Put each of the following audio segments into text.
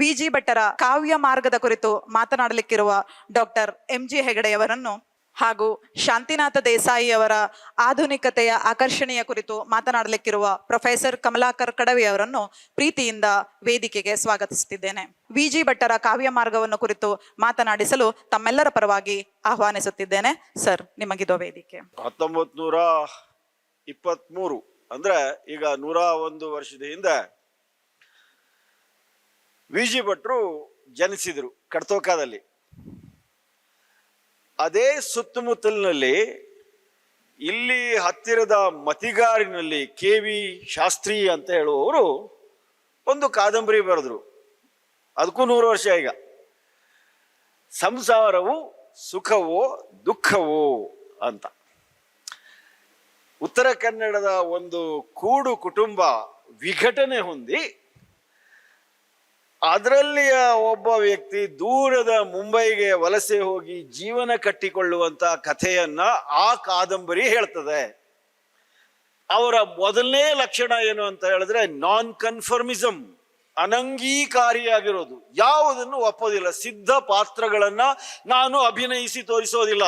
ವಿಜಿ ಭಟ್ಟರ ಕಾವ್ಯ ಮಾರ್ಗದ ಕುರಿತು ಮಾತನಾಡಲಿಕ್ಕಿರುವ ಡಾಕ್ಟರ್ ಎಂ ಜಿ ಹೆಗಡೆಯವರನ್ನು ಹಾಗೂ ಶಾಂತಿನಾಥ ದೇಸಾಯಿ ಅವರ ಆಧುನಿಕತೆಯ ಆಕರ್ಷಣೆಯ ಕುರಿತು ಮಾತನಾಡಲಿಕ್ಕಿರುವ ಪ್ರೊಫೆಸರ್ ಕಮಲಾಕರ್ ಕಡವಿ ಅವರನ್ನು ಪ್ರೀತಿಯಿಂದ ವೇದಿಕೆಗೆ ಸ್ವಾಗತಿಸುತ್ತಿದ್ದೇನೆ. ವಿಜಿ ಭಟ್ಟರ ಕಾವ್ಯ ಮಾರ್ಗವನ್ನು ಕುರಿತು ಮಾತನಾಡಿಸಲು ತಮ್ಮೆಲ್ಲರ ಪರವಾಗಿ ಆಹ್ವಾನಿಸುತ್ತಿದ್ದೇನೆ. ಸರ್, ನಿಮಗಿದು ವೇದಿಕೆ. ಹತ್ತೊಂಬತ್ ನೂರ ಇಪ್ಪತ್ಮೂರು ಅಂದ್ರೆ ಈಗ ನೂರ ಒಂದು ವರ್ಷದ ಹಿಂದೆ ವಿ ಜಿ ಭಟ್ರು ಜನಿಸಿದರು ಕಡ್ತೋಕಾದಲ್ಲಿ. ಅದೇ ಸುತ್ತಮುತ್ತಲಿನಲ್ಲಿ ಇಲ್ಲಿ ಹತ್ತಿರದ ಮತಿಗಾರಿನಲ್ಲಿ ಕೆ ವಿ ಶಾಸ್ತ್ರಿ ಅಂತ ಹೇಳುವವರು ಒಂದು ಕಾದಂಬರಿ ಬರೆದ್ರು. ಅದಕ್ಕೂ ನೂರು ವರ್ಷ ಈಗ. ಸಂಸಾರವು ಸುಖವೋ ದುಃಖವೋ ಅಂತ. ಉತ್ತರ ಕನ್ನಡದ ಒಂದು ಕೂಡು ಕುಟುಂಬ ವಿಘಟನೆ ಹೊಂದಿ ಅದರಲ್ಲಿಯ ಒಬ್ಬ ವ್ಯಕ್ತಿ ದೂರದ ಮುಂಬೈಗೆ ವಲಸೆ ಹೋಗಿ ಜೀವನ ಕಟ್ಟಿಕೊಳ್ಳುವಂತ ಕಥೆಯನ್ನ ಆ ಕಾದಂಬರಿ ಹೇಳ್ತದೆ. ಅವರ ಮೊದಲನೇ ಲಕ್ಷಣ ಏನು ಅಂತ ಹೇಳಿದ್ರೆ ನಾನ್ ಕನ್ಫರ್ಮಿಸಮ್ ಅನಂಗೀಕಾರಿಯಾಗಿರೋದು. ಯಾವುದನ್ನು ಒಪ್ಪೋದಿಲ್ಲ. ಸಿದ್ಧ ಪಾತ್ರಗಳನ್ನ ನಾನು ಅಭಿನಯಿಸಿ ತೋರಿಸೋದಿಲ್ಲ.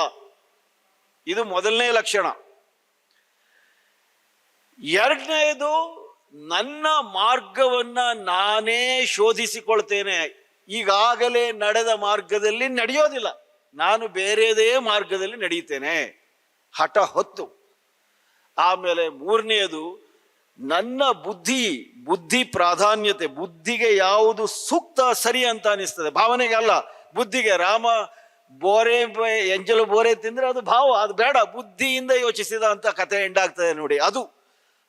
ಇದು ಮೊದಲನೇ ಲಕ್ಷಣ. ಎರಡನೇದು ನನ್ನ ಮಾರ್ಗವನ್ನ ನಾನೇ ಶೋಧಿಸಿಕೊಳ್ತೇನೆ. ಈಗಾಗಲೇ ನಡೆದ ಮಾರ್ಗದಲ್ಲಿ ನಡೆಯೋದಿಲ್ಲ. ನಾನು ಬೇರೆದೇ ಮಾರ್ಗದಲ್ಲಿ ನಡೆಯುತ್ತೇನೆ. ಹಠ ಹೊತ್ತು. ಆಮೇಲೆ ಮೂರನೆಯದು, ನನ್ನ ಬುದ್ಧಿ ಬುದ್ಧಿ ಪ್ರಾಧಾನ್ಯತೆ, ಬುದ್ಧಿಗೆ ಯಾವುದು ಸೂಕ್ತ ಸರಿ ಅಂತ ಅನಿಸ್ತದೆ. ಭಾವನೆಗೆ ಅಲ್ಲ. ಬುದ್ಧಿಗೆ ರಾಮ ಬೋರೆ ಎಂಜಲು ಬೋರೆ ತಿಂದ್ರೆ ಅದು ಭಾವ, ಅದು ಬೇಡ. ಬುದ್ಧಿಯಿಂದ ಯೋಚಿಸಿದ ಅಂತ ಕಥೆ ಎಂಡಾಗ್ತದೆ ನೋಡಿ. ಅದು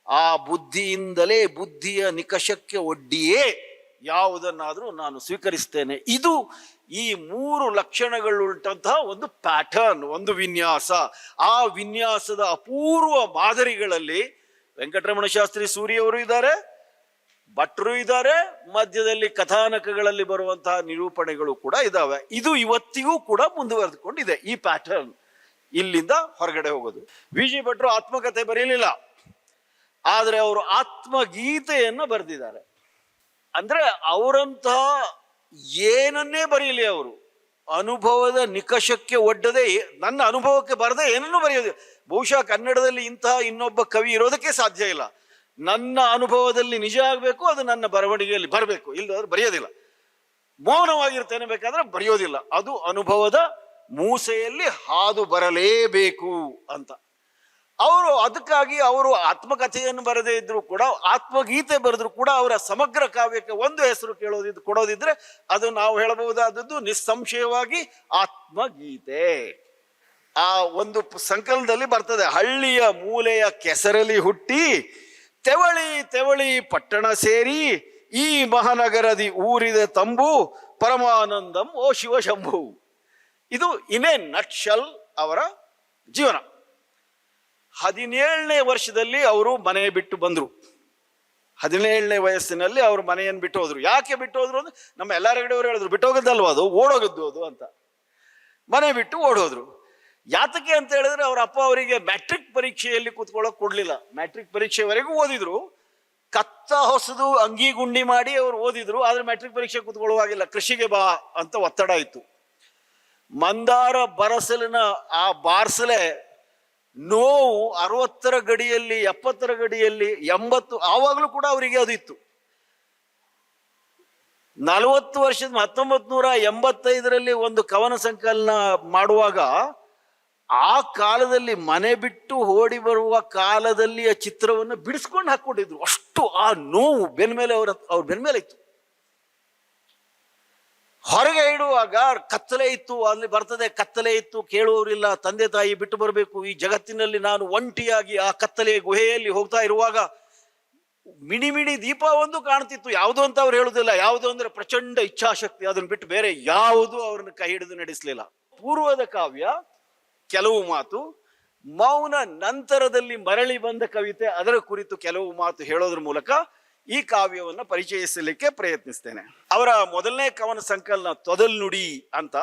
ಆ ಬುದ್ಧಿಯಿಂದಲೇ ಬುದ್ಧಿಯ ನಿಕಷಕ್ಕೆ ಒಡ್ಡಿಯೇ ಯಾವುದನ್ನಾದರೂ ನಾನು ಸ್ವೀಕರಿಸ್ತೇನೆ. ಇದು ಈ ಮೂರು ಲಕ್ಷಣಗಳುಂಟಂತಹ ಒಂದು ಪ್ಯಾಟರ್ನ್, ಒಂದು ವಿನ್ಯಾಸ. ಆ ವಿನ್ಯಾಸದ ಅಪೂರ್ವ ಮಾದರಿಗಳಲ್ಲಿ ವೆಂಕಟರಮಣ ಶಾಸ್ತ್ರಿ ಸೂರಿಯವರು ಇದ್ದಾರೆ, ಭಟ್ರು ಇದ್ದಾರೆ, ಮಧ್ಯದಲ್ಲಿ ಕಥಾನಕಗಳಲ್ಲಿ ಬರುವಂತಹ ನಿರೂಪಣೆಗಳು ಕೂಡ ಇದ್ದಾವೆ ಇದು ಇವತ್ತಿಗೂ ಕೂಡ ಮುಂದುವರೆದುಕೊಂಡಿದೆ ಈ ಪ್ಯಾಟರ್ನ್. ಇಲ್ಲಿಂದ ಹೊರಗಡೆ ಹೋಗೋದು. ವಿ. ಜಿ. ಭಟ್ರು ಆತ್ಮಕಥೆ ಬರೀಲಿಲ್ಲ. ಆದರೆ ಅವರು ಆತ್ಮಗೀತೆಯನ್ನು ಬರೆದಿದ್ದಾರೆ. ಅಂದ್ರೆ ಅವರಂತಹ ಏನನ್ನೇ ಬರೀಲಿ ಅವರು, ಅನುಭವದ ನಿಕಷಕ್ಕೆ ಒಡ್ಡದೆ, ನನ್ನ ಅನುಭವಕ್ಕೆ ಬರದೆ ಏನನ್ನೂ ಬರೆಯೋದು ಬಹುಶಃ ಕನ್ನಡದಲ್ಲಿ ಇಂತಹ ಇನ್ನೊಬ್ಬ ಕವಿ ಇರೋದಕ್ಕೆ ಸಾಧ್ಯ ಇಲ್ಲ. ನನ್ನ ಅನುಭವದಲ್ಲಿ ನಿಜ ಆಗಬೇಕು, ಅದು ನನ್ನ ಬರವಣಿಗೆಯಲ್ಲಿ ಬರಬೇಕು, ಇಲ್ಲದ್ರೆ ಬರೆಯೋದಿಲ್ಲ. ಮೌನವಾಗಿರ್ತೇನೆ ಬೇಕಾದ್ರೆ ಬರೆಯೋದಿಲ್ಲ. ಅದು ಅನುಭವದ ಮೂಸೆಯಲ್ಲಿ ಹಾದು ಬರಲೇಬೇಕು ಅಂತ. ಅವರು ಅದಕ್ಕಾಗಿ ಅವರು ಆತ್ಮಕಥೆಯನ್ನು ಬರದೇ ಇದ್ರು ಕೂಡ, ಆತ್ಮಗೀತೆ ಬರೆದ್ರು ಕೂಡ ಅವರ ಸಮಗ್ರ ಕಾವ್ಯಕ್ಕೆ ಒಂದು ಹೆಸರು ಕೇಳೋದಿದ್, ಕೊಡೋದಿದ್ರೆ ಅದು ನಾವು ಹೇಳಬಹುದಾದದ್ದು ನಿಸ್ಸಂಶಯವಾಗಿ ಆತ್ಮಗೀತೆ. ಆ ಒಂದು ಸಂಕಲನದಲ್ಲಿ ಬರ್ತದೆ, ಹಳ್ಳಿಯ ಮೂಲೆಯ ಕೆಸರಲ್ಲಿ ಹುಟ್ಟಿ, ತೆವಳಿ ತೆವಳಿ ಪಟ್ಟಣ ಸೇರಿ, ಈ ಮಹಾನಗರದಿ ಊರಿದ ತಂಬು, ಪರಮಾನಂದಂ ಓ ಶಿವಶಂಭು ಇದು ಇನೇ ನಟ್ಶಲ್ ಅವರ ಜೀವನ. ಹದಿನೇಳನೇ ವರ್ಷದಲ್ಲಿ ಅವರು ಮನೆ ಬಿಟ್ಟು ಬಂದರು. ಹದಿನೇಳನೇ ವಯಸ್ಸಿನಲ್ಲಿ ಅವರು ಮನೆಯನ್ನು ಬಿಟ್ಟು ಹೋದ್ರು. ಯಾಕೆ ಬಿಟ್ಟು ಹೋದ್ರು ಅಂದ್ರೆ ನಮ್ಮ ಎಲ್ಲರಗಡೆಯವರು ಹೇಳಿದ್ರು, ಬಿಟ್ಟು ಹೋಗೋದಲ್ವ ಅದು? ಓಡೋಗದ್ದು ಅದು ಅಂತ. ಮನೆ ಬಿಟ್ಟು ಓಡೋದ್ರು ಯಾತಕ್ಕೆ ಅಂತ ಹೇಳಿದ್ರೆ ಅವ್ರ ಅಪ್ಪ ಅವರಿಗೆ ಮ್ಯಾಟ್ರಿಕ್ ಪರೀಕ್ಷೆಯಲ್ಲಿ ಕೂತ್ಕೊಳ್ಳೋಕೆ ಕೊಡಲಿಲ್ಲ. ಮ್ಯಾಟ್ರಿಕ್ ಪರೀಕ್ಷೆವರೆಗೂ ಓದಿದ್ರು. ಕತ್ತ ಹೊಸದು, ಅಂಗಿ ಗುಂಡಿ ಮಾಡಿ ಅವರು ಓದಿದ್ರು, ಆದ್ರೆ ಮ್ಯಾಟ್ರಿಕ್ ಪರೀಕ್ಷೆ ಕೂತ್ಕೊಳ್ಳುವಾಗಿಲ್ಲ. ಕೃಷಿಗೆ ಬಾ ಅಂತ ಒತ್ತಡ ಇತ್ತು. ಮಂದಾರ ಬರಸಲಿನ ಆ ಬಾರ್ಸಲೆ ನೋವು ಅರವತ್ತರ ಗಡಿಯಲ್ಲಿ, ಎಪ್ಪತ್ತರ ಗಡಿಯಲ್ಲಿ, ಎಂಬತ್ತು, ಆವಾಗಲೂ ಕೂಡ ಅವರಿಗೆ ಅದು ಇತ್ತು. ನಲವತ್ತು ವರ್ಷದ ಹತ್ತೊಂಬತ್ ನೂರ ಎಂಬತ್ತೈದರಲ್ಲಿ ಒಂದು ಕವನ ಸಂಕಲನ ಮಾಡುವಾಗ ಆ ಕಾಲದಲ್ಲಿ ಮನೆ ಬಿಟ್ಟು ಓಡಿ ಬರುವ ಕಾಲದಲ್ಲಿಯ ಚಿತ್ರವನ್ನು ಬಿಡಿಸ್ಕೊಂಡು ಹಾಕೊಂಡಿದ್ರು ಅಷ್ಟು ಆ ನೋವು ಬೆನ್ಮೇಲೆ ಅವರ, ಅವ್ರ ಬೆನ್ಮೇಲೆ ಇತ್ತು. ಹೊರಗೆ ಇಡುವಾಗ ಕತ್ತಲೆ ಇತ್ತು ಅಲ್ಲಿ ಬರ್ತದೆ, ಕತ್ತಲೆ ಇತ್ತು, ಕೇಳುವವರಿಲ್ಲ, ತಂದೆ ತಾಯಿ ಬಿಟ್ಟು ಬರಬೇಕು. ಈ ಜಗತ್ತಿನಲ್ಲಿ ನಾನು ಒಂಟಿಯಾಗಿ ಆ ಕತ್ತಲೆ ಗುಹೆಯಲ್ಲಿ ಹೋಗ್ತಾ ಇರುವಾಗ ಮಿಣಿ ಮಿಣಿ ದೀಪ ಒಂದು ಕಾಣ್ತಿತ್ತು. ಯಾವುದು ಅಂತ ಅವ್ರು ಹೇಳುದಿಲ್ಲ. ಯಾವುದು ಅಂದ್ರೆ ಪ್ರಚಂಡ ಇಚ್ಛಾಶಕ್ತಿ. ಅದನ್ನ ಬಿಟ್ಟು ಬೇರೆ ಯಾವುದು ಅವ್ರನ್ನ ಕೈ ಹಿಡಿದು ನಡೆಸಲಿಲ್ಲ. ಪೂರ್ವದ ಕಾವ್ಯ, ಕೆಲವು ಮಾತು, ಮೌನ ನಂತರದಲ್ಲಿ ಮರಳಿ ಬಂದ ಕವಿತೆ. ಅದರ ಕುರಿತು ಕೆಲವು ಮಾತು ಹೇಳೋದ್ರ ಮೂಲಕ ಈ ಕಾವ್ಯವನ್ನು ಪರಿಚಯಿಸಲಿಕ್ಕೆ ಪ್ರಯತ್ನಿಸ್ತೇನೆ. ಅವರ ಮೊದಲನೇ ಕವನ ಸಂಕಲನ ತೊದಲ್ ನುಡಿ ಅಂತ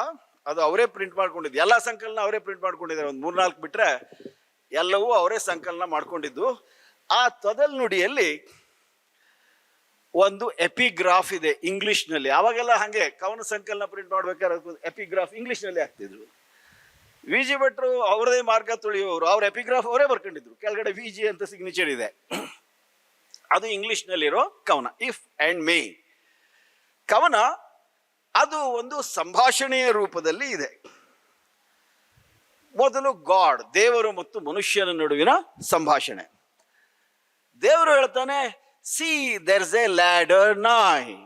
ಅದು ಅವರೇ ಪ್ರಿಂಟ್ ಮಾಡ್ಕೊಂಡಿದ್ದು. ಎಲ್ಲ ಸಂಕಲನ ಅವರೇ ಪ್ರಿಂಟ್ ಮಾಡ್ಕೊಂಡಿದ್ದಾರೆ. ಒಂದು ಮೂರ್ನಾಲ್ಕು ಬಿಟ್ರೆ ಎಲ್ಲವೂ ಅವರೇ ಸಂಕಲನ ಮಾಡ್ಕೊಂಡಿದ್ದು. ಆ ತೊದಲ್ ನುಡಿಯಲ್ಲಿ ಒಂದು ಎಪಿಗ್ರಾಫ್ ಇದೆ ಇಂಗ್ಲಿಷ್ನಲ್ಲಿ ಅವಾಗೆಲ್ಲ ಹಾಗೆ ಕವನ ಸಂಕಲನ ಪ್ರಿಂಟ್ ಮಾಡ್ಬೇಕಾದ್ರೆ ಎಪಿಗ್ರಾಫ್ ಇಂಗ್ಲಿಷ್ನಲ್ಲಿ ಹಾಕ್ತಿದ್ರು. ವಿ ಜಿ ಭಟ್ರು ಅವರದೇ ಮಾರ್ಗ ತುಳಿಯುವವರು. ಅವ್ರ ಎಪಿಗ್ರಾಫ್ ಅವರೇ ಬರ್ಕೊಂಡಿದ್ರು. ಕೆಳಗಡೆ ವಿ ಜಿ ಅಂತ ಸಿಗ್ನೇಚರ್ ಇದೆ. ಅದು ಇಂಗ್ಲಿಷ್ನಲ್ಲಿರೋ ಕವನ ಇಫ್ ಅಂಡ್ ಮೇ ಕವನ ಅದು ಒಂದು ಸಂಭಾಷಣೆಯ ರೂಪದಲ್ಲಿ ಇದೆ. ಮೊದಲು ಗಾಡ್ ದೇವರು ಮತ್ತು ಮನುಷ್ಯನ ನಡುವಿನ ಸಂಭಾಷಣೆ. ದೇವರು ಹೇಳ್ತಾನೆ ಸಿ ದೆರ್ಸ್ ಎ ಲ್ಯಾಡರ್ ನಾಯಿ.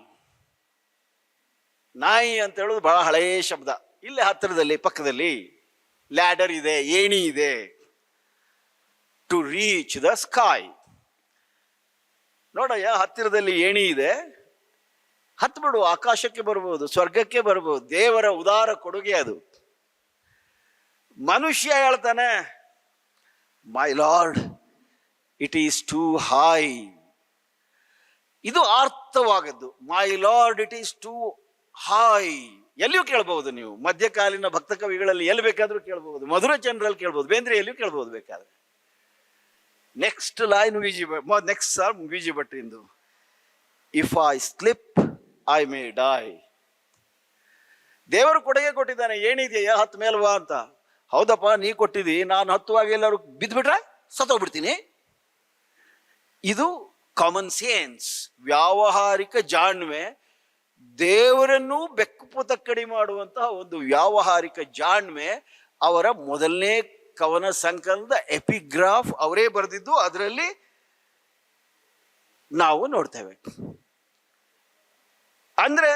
ನಾಯಿ ಅಂತ ಹೇಳೋದು ಬಹಳ ಹಳೆಯ ಶಬ್ದ. ಇಲ್ಲೇ ಹತ್ತಿರದಲ್ಲಿ, ಪಕ್ಕದಲ್ಲಿ ಲ್ಯಾಡರ್ ಇದೆ, ಏಣಿ ಇದೆ. ಟು ರೀಚ್ ದ ಸ್ಕೈ ನೋಡಯ್ಯ, ಹತ್ತಿರದಲ್ಲಿ ಏಣಿ ಇದೆ. ಹತ್ಬಿಡು, ಆಕಾಶಕ್ಕೆ ಬರ್ಬೋದು, ಸ್ವರ್ಗಕ್ಕೆ ಬರ್ಬೋದು, ದೇವರ ಉದಾರ ಕೊಡುಗೆ ಅದು. ಮನುಷ್ಯ ಹೇಳ್ತಾನೆ my lord it is too high ಇದು ಅರ್ಥವಾಗದ್ದು my lord it is too high ಎಲ್ಲಿಯೂ ಕೇಳಬಹುದು ನೀವು. ಮಧ್ಯಕಾಲೀನ ಭಕ್ತ ಕವಿಗಳಲ್ಲಿ ಎಲ್ಲಿ ಬೇಕಾದರೂ ಕೇಳಬಹುದು. ಮಧುರ ಜನರಲ್ಲಿ ಕೇಳ್ಬೋದು ಬೇಂದ್ರೆಯಲ್ಲಿಯೂ ಕೇಳ್ಬೋದು ಬೇಕಾದ್ರೆ. Next line V G next sir V G ಭಟ್ರಿಂದು if I slip I may die ದೇವರು ಕೊಡುಗೆ ಕೊಟ್ಟಿದ್ದಾನೆ, ಏನಿದೆಯಾ ಹತ್ತು ಮೇಲ್ವಾ ಅಂತ. ಹೌದಪ್ಪ, ನೀ ಕೊಟ್ಟಿದ್ದಿ ನಾನು ಹತ್ತುವಾಗ ಎಲ್ಲರೂ ಬಿದ್ದುಬಿಟ್ರೆ ಸತ್ತೋಗ್ಬಿಡ್ತೀನಿ. ಇದು ಕಾಮನ್ ಸೇನ್ಸ್ ವ್ಯಾವಹಾರಿಕ ಜಾಣ್ಮೆ. ದೇವರನ್ನು ಬೆಕ್ಕು ತಕ್ಕಡಿ ಮಾಡುವಂತಹ ಒಂದು ವ್ಯಾವಹಾರಿಕ ಜಾಣ್ಮೆ ಅವರ ಮೊದಲನೇ ಕವನ ಸಂಕಲನದ ಎಪಿಗ್ರಾಫ್ ಅವರೇ ಬರೆದಿದ್ದು, ಅದರಲ್ಲಿ ನಾವು ನೋಡ್ತೇವೆ. ಅಂದ್ರೆ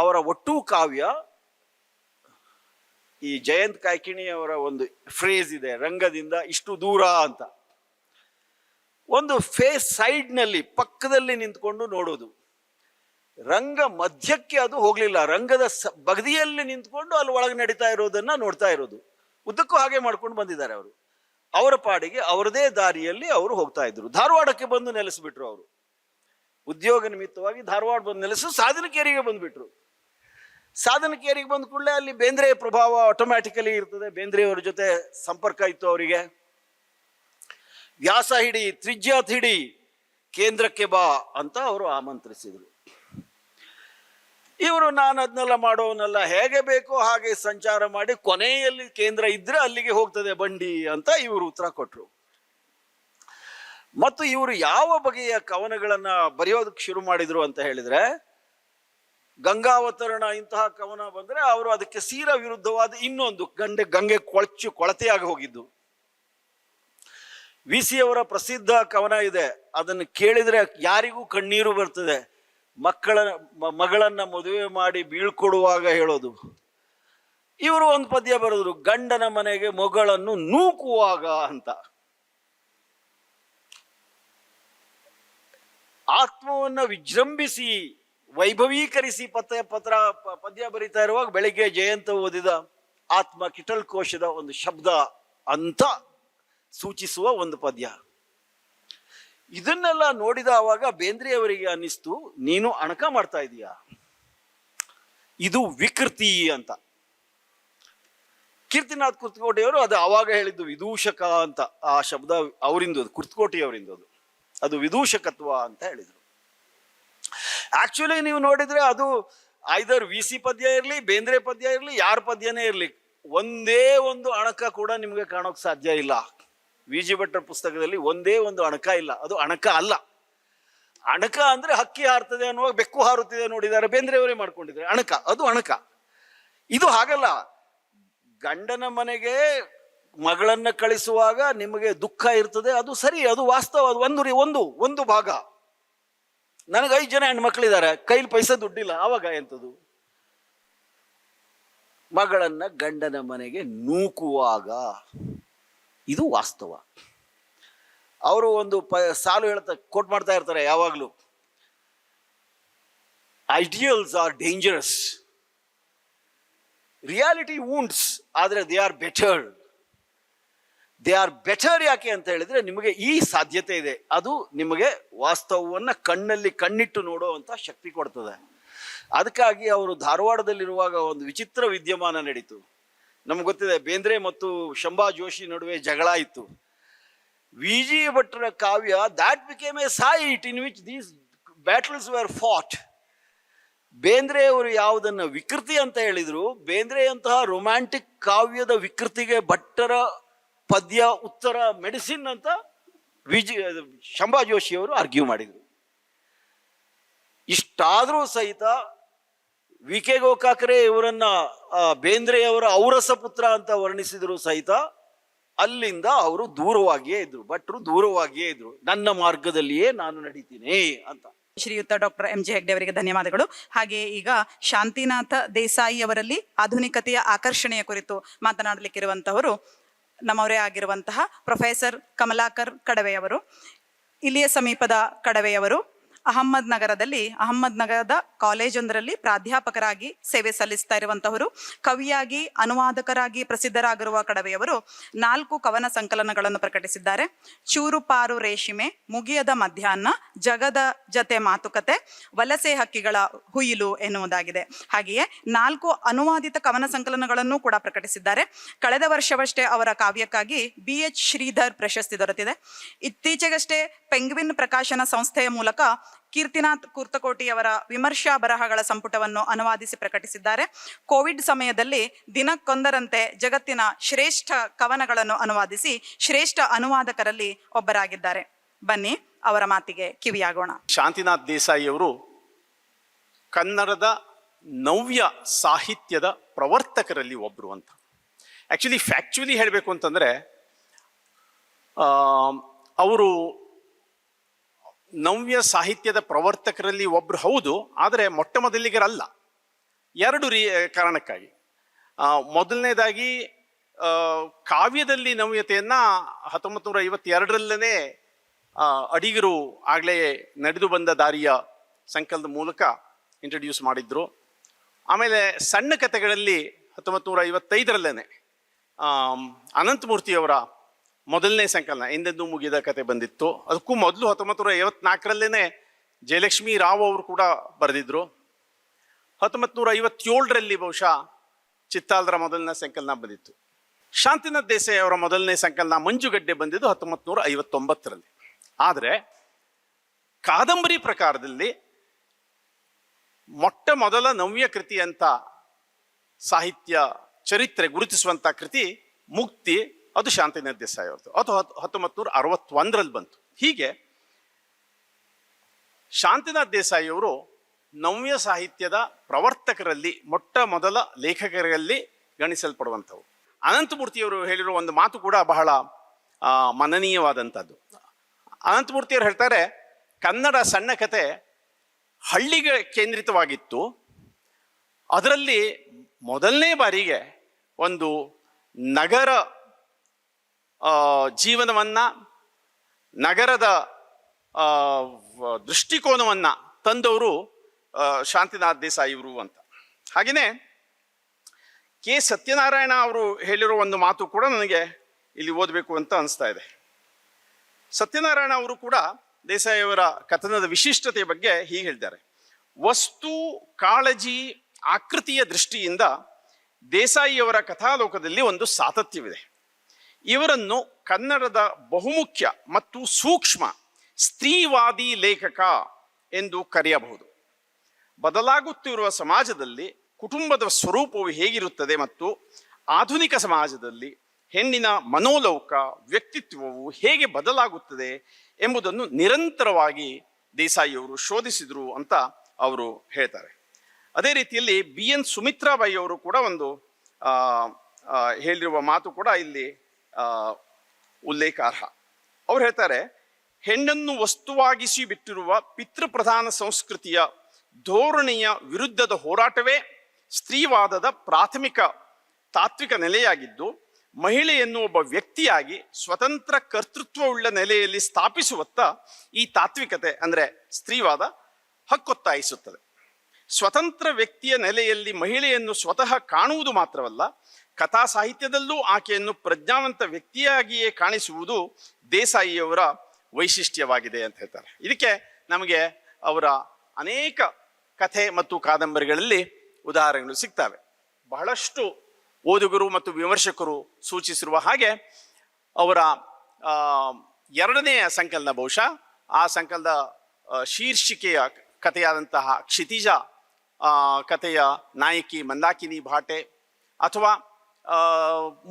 ಅವರ ಒಟ್ಟು ಕಾವ್ಯ, ಈ ಜಯಂತ್ ಕಾಯ್ಕಿಣಿ ಅವರ ಒಂದು ಫ್ರೇಸ್ ಇದೆ, ರಂಗದಿಂದ ಇಷ್ಟು ದೂರ ಅಂತ. ಒಂದು ಫೇಸ್ ಸೈಡ್ನಲ್ಲಿ ಪಕ್ಕದಲ್ಲಿ ನಿಂತ್ಕೊಂಡು ನೋಡೋದು. ರಂಗ ಮಧ್ಯಕ್ಕೆ ಅದು ಹೋಗಲಿಲ್ಲ. ರಂಗದ ಸ, ಬಗದಿಯಲ್ಲಿ ನಿಂತ್ಕೊಂಡು ಅಲ್ಲಿ ಒಳಗೆ ನಡೀತಾ ಇರೋದನ್ನು ನೋಡ್ತಾ ಇರೋದು. ಉದ್ದಕ್ಕೂ ಹಾಗೆ ಮಾಡ್ಕೊಂಡು ಬಂದಿದ್ದಾರೆ ಅವರು. ಅವರ ಪಾಡಿಗೆ ಅವರದೇ ದಾರಿಯಲ್ಲಿ ಅವರು ಹೋಗ್ತಾ ಇದ್ರು. ಧಾರವಾಡಕ್ಕೆ ಬಂದು ನೆಲೆಸಿಬಿಟ್ರು ಅವರು. ಉದ್ಯೋಗ ನಿಮಿತ್ತವಾಗಿ ಧಾರವಾಡ ಬಂದು ನೆಲೆಸು, ಸಾಧನಕೇರಿಗೆ ಬಂದುಬಿಟ್ರು. ಸಾಧನಕೇರಿಗೆ ಬಂದ ಕೂಡಲೇ ಅಲ್ಲಿ ಬೇಂದ್ರೆ ಪ್ರಭಾವ ಆಟೋಮ್ಯಾಟಿಕಲಿ ಇರ್ತದೆ. ಬೇಂದ್ರೆಯವರ ಜೊತೆ ಸಂಪರ್ಕ ಇತ್ತು ಅವರಿಗೆ. ವ್ಯಾಸ ಹಿಡಿ ತ್ರಿಜ್ಯಾತ್ ಹಿಡಿ ಕೇಂದ್ರಕ್ಕೆ ಬಾ ಅಂತ ಅವರು ಆಮಂತ್ರಿಸಿದರು. ಇವರು ನಾನು ಅದನ್ನೆಲ್ಲ ಮಾಡೋವನ್ನೆಲ್ಲ ಹೇಗೆ ಬೇಕೋ ಹಾಗೆ ಸಂಚಾರ ಮಾಡಿ ಕೊನೆಯಲ್ಲಿ ಕೇಂದ್ರ ಇದ್ರೆ ಅಲ್ಲಿಗೆ ಹೋಗ್ತದೆ ಬಂಡಿ ಅಂತ ಇವರು ಉತ್ತರ ಕೊಟ್ರು. ಮತ್ತು ಇವರು ಯಾವ ಬಗೆಯ ಕವನಗಳನ್ನ ಬರೆಯೋದಕ್ಕೆ ಶುರು ಮಾಡಿದ್ರು ಅಂತ ಹೇಳಿದ್ರೆ, ಗಂಗಾವತರಣ ಇಂತಹ ಕವನ ಬಂದ್ರೆ ಅವರು ಅದಕ್ಕೆ ಸೀರ ವಿರುದ್ಧವಾದ ಇನ್ನೊಂದು ಗಂಡೆ ಗಂಗೆ ಕೊಳಚು ಕೊಳತೆಯಾಗಿ ಹೋಗಿದ್ದು. ವಿ ಸಿ ಅವರ ಪ್ರಸಿದ್ಧ ಕವನ ಇದೆ. ಅದನ್ನು ಕೇಳಿದ್ರೆ ಯಾರಿಗೂ ಕಣ್ಣೀರು ಬರ್ತದೆ. ಮಕ್ಕಳ ಮಗಳನ್ನು ಮದುವೆ ಮಾಡಿ ಬೀಳ್ಕೊಡುವಾಗ ಹೇಳೋದು. ಇವರು ಒಂದು ಪದ್ಯ ಬರೆದ್ರು, ಗಂಡನ ಮನೆಗೆ ಮಗಳನ್ನು ನೂಕುವಾಗ ಅಂತ. ಆತ್ಮವನ್ನು ವಿಜೃಂಭಿಸಿ, ವೈಭವೀಕರಿಸಿ ಪತ್ರ ಪತ್ರ ಪದ್ಯ ಬರಿತಾ ಇರುವಾಗ ಬೆಳಿಗ್ಗೆ ಜಯಂತ ಓದಿದ ಆತ್ಮ ಕಿಟಲ್ ಕೋಶದ ಒಂದು ಶಬ್ದ ಅಂತ ಸೂಚಿಸುವ ಒಂದು ಪದ್ಯ. ಇದನ್ನೆಲ್ಲ ನೋಡಿದ ಅವಾಗ ಬೇಂದ್ರೆಯವರಿಗೆ ಅನ್ನಿಸ್ತು, ನೀನು ಅಣಕ ಮಾಡ್ತಾ ಇದೀಯಾ? ಇದು ವಿಕೃತಿ ಅಂತ. ಕೀರ್ತಿನಾಥ್ ಕುರ್ತಕೋಟೆಯವರು ಅದು ಆವಾಗ ಹೇಳಿದ್ದು ವಿದೂಷಕ ಅಂತ, ಆ ಶಬ್ದ ಅವರಿಂದು, ಕುರ್ತಕೋಟೆಯವರಿಂದು ಅದು. ಅದು ವಿದೂಷಕತ್ವ ಅಂತ ಹೇಳಿದರು. ಆಕ್ಚುಲಿ ನೀವು ನೋಡಿದ್ರೆ ಅದು ಐದರ್ ವಿ ಸಿ ಪದ್ಯ ಇರಲಿ, ಬೇಂದ್ರೆ ಪದ್ಯ ಇರಲಿ, ಯಾರ ಪದ್ಯನೇ ಇರಲಿ, ಒಂದೇ ಒಂದು ಅಣಕ ಕೂಡ ನಿಮಗೆ ಕಾಣೋಕ್ ಸಾಧ್ಯ ಇಲ್ಲ. ವಿ ಜಿ ಭಟ್ರ ಪುಸ್ತಕದಲ್ಲಿ ಒಂದೇ ಒಂದು ಅಣಕ ಇಲ್ಲ. ಅದು ಅಣಕ ಅಲ್ಲ. ಅಣಕ ಅಂದ್ರೆ ಹಕ್ಕಿ ಹಾರ್ತದೆ ಅನ್ನುವಾಗ ಬೆಕ್ಕು ಹಾರುತ್ತಿದೆ ನೋಡಿದ್ದಾರೆ ಬೇಂದ್ರೆಯವರೇ ಮಾಡ್ಕೊಂಡಿದ್ದಾರೆ. ಅಣಕ, ಅದು ಅಣಕ. ಇದು ಹಾಗಲ್ಲ. ಗಂಡನ ಮನೆಗೆ ಮಗಳನ್ನ ಕಳಿಸುವಾಗ ನಿಮಗೆ ದುಃಖ ಇರ್ತದೆ, ಅದು ಸರಿ, ಅದು ವಾಸ್ತವ, ಅದು ಒಂದು ರೀ- ಒಂದು ಒಂದು ಭಾಗ. ನನಗೆ ಐದು ಜನ ಹೆಣ್ಮಕ್ಳಿದ್ದಾರೆ, ಕೈಲಿ ಪೈಸೆ ದುಡ್ಡಿಲ್ಲ ಆವಾಗ ಎಂಥದ್ದು ಮಗಳನ್ನ ಗಂಡನ ಮನೆಗೆ ನೂಕುವಾಗ. ಇದು ವಾಸ್ತವ. ಅವರು ಒಂದು ಪ, ಸಾಲು ಹೇಳ್ತಾ, ಕೋಟ್ ಮಾಡ್ತಾ ಇರ್ತಾರೆ ಯಾವಾಗಲೂ. Ideals are dangerous reality wounds ಆದರೆ they are better they are better ಯಾಕೆ ಅಂತ ಹೇಳಿದ್ರೆ ನಿಮಗೆ ಈ ಸಾಧ್ಯತೆ ಇದೆ. ಅದು ನಿಮಗೆ ವಾಸ್ತವವನ್ನ ಕಣ್ಣಲ್ಲಿ ಕಣ್ಣಿಟ್ಟು ನೋಡುವಂತ ಶಕ್ತಿ ಕೊಡ್ತದೆ. ಅದಕ್ಕಾಗಿ ಅವರು ಧಾರವಾಡದಲ್ಲಿರುವಾಗ ಒಂದು ವಿಚಿತ್ರ ವಿದ್ಯಮಾನ ನಡೀತು. ನಮ್ಗೆ ಗೊತ್ತಿದೆ, ಬೇಂದ್ರೆ ಮತ್ತು ಶಂಭಾ ಜೋಶಿ ನಡುವೆ ಜಗಳ ಇತ್ತು. ವಿ ಜಿ ಭಟ್ರ ಕಾವ್ಯ that became a site in which these battles were fought Bendre ಅವರು ಯಾವುದನ್ನು ವಿಕೃತಿ ಅಂತ ಹೇಳಿದರು. ಬೇಂದ್ರೆಯಂತಹ ರೊಮ್ಯಾಂಟಿಕ್ ಕಾವ್ಯದ ವಿಕೃತಿಗೆ ಭಟ್ಟರ ಪದ್ಯ, ಉತ್ತರ ಮೆಡಿಸಿನ್ ಅಂತ ವಿಜಿ ಶಂಭಾ ಜೋಶಿ ಅವರು ಆರ್ಗ್ಯೂ ಮಾಡಿದರು. ಇಷ್ಟಾದರೂ ಸಹಿತ ವಿ ಕೆ ಗೋಕಾಕರೆ ಇವರನ್ನ ಬೇಂದ್ರೆಯವರ ಔರಸ ಪುತ್ರ ಅಂತ ವರ್ಣಿಸಿದ್ರು ಸಹಿತ ಅಲ್ಲಿಂದ ಅವರು ದೂರವಾಗಿಯೇ ಇದ್ರು, ಭಟ್ರು ದೂರವಾಗಿಯೇ ಇದ್ರು. ನನ್ನ ಮಾರ್ಗದಲ್ಲಿಯೇ ನಾನು ನಡೀತೀನಿ ಅಂತ. ಶ್ರೀಯುತ ಡಾಕ್ಟರ್ ಎಂ ಜೆ ಹೆಗ್ಡೆ ಅವರಿಗೆ ಧನ್ಯವಾದಗಳು. ಹಾಗೆ ಈಗ ಶಾಂತಿನಾಥ ದೇಸಾಯಿ ಅವರಲ್ಲಿ ಆಧುನಿಕತೆಯ ಆಕರ್ಷಣೆಯ ಕುರಿತು ಮಾತನಾಡಲಿಕ್ಕಿರುವಂತಹವರು ನಮ್ಮವರೇ ಆಗಿರುವಂತಹ ಪ್ರೊಫೆಸರ್ ಕಮಲಾಕರ್ ಕಡವೆಯವರು, ಇಲ್ಲಿಯ ಸಮೀಪದ ಕಡವೆಯವರು ಅಹಮ್ಮದ್ ನಗರದಲ್ಲಿ ಅಹಮ್ಮದ್ ನಗರದ ಕಾಲೇಜೊಂದರಲ್ಲಿ ಪ್ರಾಧ್ಯಾಪಕರಾಗಿ ಸೇವೆ ಸಲ್ಲಿಸ್ತಾ ಇರುವಂತಹವರು, ಕವಿಯಾಗಿ, ಅನುವಾದಕರಾಗಿ ಪ್ರಸಿದ್ಧರಾಗಿರುವ ಕಡವೆಯವರು ನಾಲ್ಕು ಕವನ ಸಂಕಲನಗಳನ್ನು ಪ್ರಕಟಿಸಿದ್ದಾರೆ. ಚೂರುಪಾರು ರೇಷ್ಮೆ, ಮುಗಿಯದ ಮಧ್ಯಾಹ್ನ, ಜಗದ ಜತೆ ಮಾತುಕತೆ, ವಲಸೆ ಹಕ್ಕಿಗಳ ಹುಯಿಲು ಎನ್ನುವುದಾಗಿದೆ. ಹಾಗೆಯೇ ನಾಲ್ಕು ಅನುವಾದಿತ ಕವನ ಸಂಕಲನಗಳನ್ನು ಕೂಡ ಪ್ರಕಟಿಸಿದ್ದಾರೆ. ಕಳೆದ ವರ್ಷವಷ್ಟೇ ಅವರ ಕಾವ್ಯಕ್ಕಾಗಿ ಬಿ ಎಚ್ ಶ್ರೀಧರ್ ಪ್ರಶಸ್ತಿ ದೊರೆತಿದೆ. ಇತ್ತೀಚೆಗಷ್ಟೇ ಪೆಂಗ್ವಿನ್ ಪ್ರಕಾಶನ ಸಂಸ್ಥೆಯ ಮೂಲಕ ಕೀರ್ತಿನಾಥ್ ಕುರ್ತಕೋಟಿಯವರ ವಿಮರ್ಶಾ ಬರಹಗಳ ಸಂಪುಟವನ್ನು ಅನುವಾದಿಸಿ ಪ್ರಕಟಿಸಿದ್ದಾರೆ. ಕೋವಿಡ್ ಸಮಯದಲ್ಲಿ ದಿನಕ್ಕೊಂದರಂತೆ ಜಗತ್ತಿನ ಶ್ರೇಷ್ಠ ಕವನಗಳನ್ನು ಅನುವಾದಿಸಿ ಶ್ರೇಷ್ಠ ಅನುವಾದಕರಲ್ಲಿ ಒಬ್ಬರಾಗಿದ್ದಾರೆ. ಬನ್ನಿ ಅವರ ಮಾತಿಗೆ ಕಿವಿಯಾಗೋಣ. ಶಾಂತಿನಾಥ್ ದೇಸಾಯಿ ಅವರು ಕನ್ನಡದ ನವ್ಯ ಸಾಹಿತ್ಯದ ಪ್ರವರ್ತಕರಲ್ಲಿ ಒಬ್ಬರು ಅಂತ. ಆ್ಯಕ್ಚುಲಿ ಫ್ಯಾಕ್ಚುಲಿ ಹೇಳಬೇಕು ಅಂತಂದರೆ ಅವರು ನವ್ಯ ಸಾಹಿತ್ಯದ ಪ್ರವರ್ತಕರಲ್ಲಿ ಒಬ್ಬರು ಹೌದು, ಆದರೆ ಮೊಟ್ಟ ಮೊದಲಿಗರಲ್ಲ. ಎರಡು ರೀ ಕಾರಣಕ್ಕಾಗಿ. ಮೊದಲನೇದಾಗಿ ಕಾವ್ಯದಲ್ಲಿ ನವ್ಯತೆಯನ್ನು ಹತ್ತೊಂಬತ್ತು ನೂರ ಐವತ್ತೆರಡರಲ್ಲೇ ಅಡಿಗರು ಆಗಲೇ ನಡೆದು ಬಂದ ದಾರಿಯ ಸಂಕಲನದ ಮೂಲಕ ಇಂಟ್ರಡ್ಯೂಸ್ ಮಾಡಿದ್ರು. ಆಮೇಲೆ ಸಣ್ಣ ಕಥೆಗಳಲ್ಲಿ ಹತ್ತೊಂಬತ್ತು ನೂರ ಐವತ್ತೈದರಲ್ಲೇ ಅನಂತಮೂರ್ತಿಯವರ ಮೊದಲನೇ ಸಂಕಲನ ಎಂದೆಂದು ಮುಗಿದ ಕತೆ ಬಂದಿತ್ತು. ಅದಕ್ಕೂ ಮೊದಲು ಹತ್ತೊಂಬತ್ತು ನೂರ ಐವತ್ನಾಲ್ಕರಲ್ಲೇ ಜಯಲಕ್ಷ್ಮಿ ರಾವ್ ಅವರು ಕೂಡ ಬರೆದಿದ್ರು. ಹತ್ತೊಂಬತ್ತು ನೂರ ಐವತ್ತೇಳರಲ್ಲಿ ಬಹುಶಃ ಚಿತ್ತಾಲ್ದರ ಮೊದಲನೇ ಸಂಕಲನ ಬಂದಿತ್ತು. ಶಾಂತಿನಾಥ್ ದೇಸಾಯಿ ಅವರ ಮೊದಲನೇ ಸಂಕಲನ ಮಂಜುಗಡ್ಡೆ ಬಂದಿದ್ದು ಹತ್ತೊಂಬತ್ತು ನೂರ ಐವತ್ತೊಂಬತ್ತರಲ್ಲಿ ಆದರೆ ಕಾದಂಬರಿ ಪ್ರಕಾರದಲ್ಲಿ ಮೊಟ್ಟ ಮೊದಲ ನವ್ಯ ಕೃತಿ ಅಂತ ಸಾಹಿತ್ಯ ಚರಿತ್ರೆ ಗುರುತಿಸುವಂಥ ಕೃತಿ ಮುಕ್ತಿ ಅದು ಶಾಂತಿನಾಥ್ ದೇಸಾಯಿ ಅವ್ರದ್ದು ಅದು ಹತ್ತು ಹತ್ತೊಂಬತ್ತು ಅರವತ್ತೊಂದರಲ್ಲಿ ಬಂತು. ಹೀಗೆ ಶಾಂತಿನಾಥ್ ದೇಸಾಯಿ ಅವರು ನವ್ಯ ಸಾಹಿತ್ಯದ ಪ್ರವರ್ತಕರಲ್ಲಿ, ಮೊಟ್ಟ ಮೊದಲ ಲೇಖಕರಲ್ಲಿ ಗಣಿಸಲ್ಪಡುವಂಥವು. ಅನಂತಮೂರ್ತಿಯವರು ಹೇಳಿರುವ ಒಂದು ಮಾತು ಕೂಡ ಬಹಳ ಮನನೀಯವಾದಂಥದ್ದು. ಅನಂತಮೂರ್ತಿಯವರು ಹೇಳ್ತಾರೆ, ಕನ್ನಡ ಸಣ್ಣ ಕತೆ ಹಳ್ಳಿಗೆ ಕೇಂದ್ರಿತವಾಗಿತ್ತು. ಅದರಲ್ಲಿ ಮೊದಲನೇ ಬಾರಿಗೆ ಒಂದು ನಗರ ಜೀವನವನ್ನ, ನಗರದ ದೃಷ್ಟಿಕೋನವನ್ನು ತಂದವರು ಶಾಂತಿನಾಥ್ ದೇಸಾಯಿ ಇವರು ಅಂತ. ಹಾಗೆಯೇ ಕೆ. ಸತ್ಯನಾರಾಯಣ ಅವರು ಹೇಳಿರೋ ಒಂದು ಮಾತು ಕೂಡ ನನಗೆ ಇಲ್ಲಿ ಓದಬೇಕು ಅಂತ ಅನಿಸ್ತಾ ಇದೆ. ಸತ್ಯನಾರಾಯಣ ಅವರು ಕೂಡ ದೇಸಾಯಿಯವರ ಕಥನದ ವಿಶಿಷ್ಟತೆಯ ಬಗ್ಗೆ ಹೀಗೆ ಹೇಳಿದ್ದಾರೆ ವಸ್ತು, ಕಾಳಜಿ, ಆಕೃತಿಯ ದೃಷ್ಟಿಯಿಂದ ದೇಸಾಯಿಯವರ ಕಥಾಲೋಕದಲ್ಲಿ ಒಂದು ಸಾತತ್ಯವಿದೆ. ಇವರನ್ನು ಕನ್ನಡದ ಬಹುಮುಖ್ಯ ಮತ್ತು ಸೂಕ್ಷ್ಮ ಸ್ತ್ರೀವಾದಿ ಲೇಖಕ ಎಂದು ಕರೆಯಬಹುದು. ಬದಲಾಗುತ್ತಿರುವ ಸಮಾಜದಲ್ಲಿ ಕುಟುಂಬದ ಸ್ವರೂಪವು ಹೇಗಿರುತ್ತದೆ ಮತ್ತು ಆಧುನಿಕ ಸಮಾಜದಲ್ಲಿ ಹೆಣ್ಣಿನ ಮನೋಲೋಕ ವ್ಯಕ್ತಿತ್ವವು ಹೇಗೆ ಬದಲಾಗುತ್ತದೆ ಎಂಬುದನ್ನು ನಿರಂತರವಾಗಿ ದೇಸಾಯಿಯವರು ಶೋಧಿಸಿದರು ಅಂತ ಅವರು ಹೇಳ್ತಾರೆ. ಅದೇ ರೀತಿಯಲ್ಲಿ ಬಿ ಎನ್ ಸುಮಿತ್ರಾಬಾಯಿ ಅವರು ಕೂಡ ಒಂದು ಹೇಳಿರುವ ಮಾತು ಕೂಡ ಇಲ್ಲಿ ಉಲ್ಲೇಖಾರ್ಹ. ಅವ್ರು ಹೇಳ್ತಾರೆ, ಹೆಣ್ಣನ್ನು ವಸ್ತುವಾಗಿಸಿ ಬಿಟ್ಟಿರುವ ಪಿತೃಪ್ರಧಾನ ಸಂಸ್ಕೃತಿಯ ಧೋರಣೆಯ ವಿರುದ್ಧದ ಹೋರಾಟವೇ ಸ್ತ್ರೀವಾದದ ಪ್ರಾಥಮಿಕ ತಾತ್ವಿಕ ನೆಲೆಯಾಗಿದ್ದು ಮಹಿಳೆಯನ್ನು ಒಬ್ಬ ವ್ಯಕ್ತಿಯಾಗಿ ಸ್ವತಂತ್ರ ಕರ್ತೃತ್ವವುಳ್ಳ ನೆಲೆಯಲ್ಲಿ ಸ್ಥಾಪಿಸುವತ್ತ ಈ ತಾತ್ವಿಕತೆ ಅಂದರೆ ಸ್ತ್ರೀವಾದ ಹಕ್ಕೊತ್ತಾಯಿಸುತ್ತದೆ. ಸ್ವತಂತ್ರ ವ್ಯಕ್ತಿಯ ನೆಲೆಯಲ್ಲಿ ಮಹಿಳೆಯನ್ನು ಸ್ವತಃ ಕಾಣುವುದು ಮಾತ್ರವಲ್ಲ, ಕಥಾ ಸಾಹಿತ್ಯದಲ್ಲೂ ಆಕೆಯನ್ನು ಪ್ರಜ್ಞಾವಂತ ವ್ಯಕ್ತಿಯಾಗಿಯೇ ಕಾಣಿಸುವುದು ದೇಸಾಯಿಯವರ ವೈಶಿಷ್ಟ್ಯವಾಗಿದೆ ಅಂತ ಹೇಳ್ತಾರೆ. ಇದಕ್ಕೆ ನಮಗೆ ಅವರ ಅನೇಕ ಕಥೆ ಮತ್ತು ಕಾದಂಬರಿಗಳಲ್ಲಿ ಉದಾಹರಣೆಗಳು ಸಿಗ್ತವೆ. ಬಹಳಷ್ಟು ಓದುಗರು ಮತ್ತು ವಿಮರ್ಶಕರು ಸೂಚಿಸಿರುವ ಹಾಗೆ ಅವರ ಎರಡನೆಯ ಸಂಕಲನ ಬಹುಶಃ, ಆ ಸಂಕಲನದ ಶೀರ್ಷಿಕೆಯ ಕಥೆಯಾದಂತಹ ಕ್ಷಿತಿಜ ಕಥೆಯ ನಾಯಕಿ ಮಂದಾಕಿನಿ ಭಾಟೆ ಅಥವಾ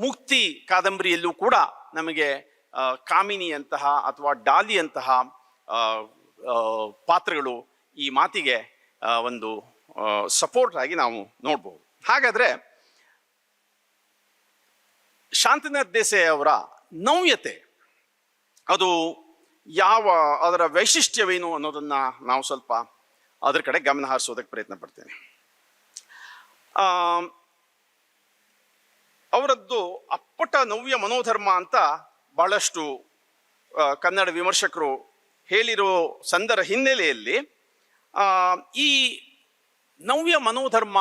ಮುಕ್ತಿ ಕಾದಂಬರಿಯಲ್ಲೂ ಕೂಡ ನಮಗೆ ಕಾಮಿನಿಯಂತಹ ಅಥವಾ ಡಾಲಿಯಂತಹ ಪಾತ್ರಗಳು ಈ ಮಾತಿಗೆ ಒಂದು ಸಪೋರ್ಟ್ ಆಗಿ ನಾವು ನೋಡ್ಬೋದು. ಹಾಗಾದರೆ, ಶಾಂತಿನಾಥ್ ದೇಸಾಯಿ ಅವರ ನವ್ಯತೆ, ಅದು ಯಾವ ಅದರ ವೈಶಿಷ್ಟ್ಯವೇನು ಅನ್ನೋದನ್ನು ನಾವು ಸ್ವಲ್ಪ ಅದ್ರ ಕಡೆ ಗಮನ ಹರಿಸೋದಕ್ಕೆ ಪ್ರಯತ್ನ ಪಡ್ತೇನೆ. ಅವರದ್ದು ಅಪ್ಪಟ ನವ್ಯ ಮನೋಧರ್ಮ ಅಂತ ಬಹಳಷ್ಟು ಕನ್ನಡ ವಿಮರ್ಶಕರು ಹೇಳಿರೋ ಸಂದರ ಹಿನ್ನೆಲೆಯಲ್ಲಿ ಈ ನವ್ಯ ಮನೋಧರ್ಮ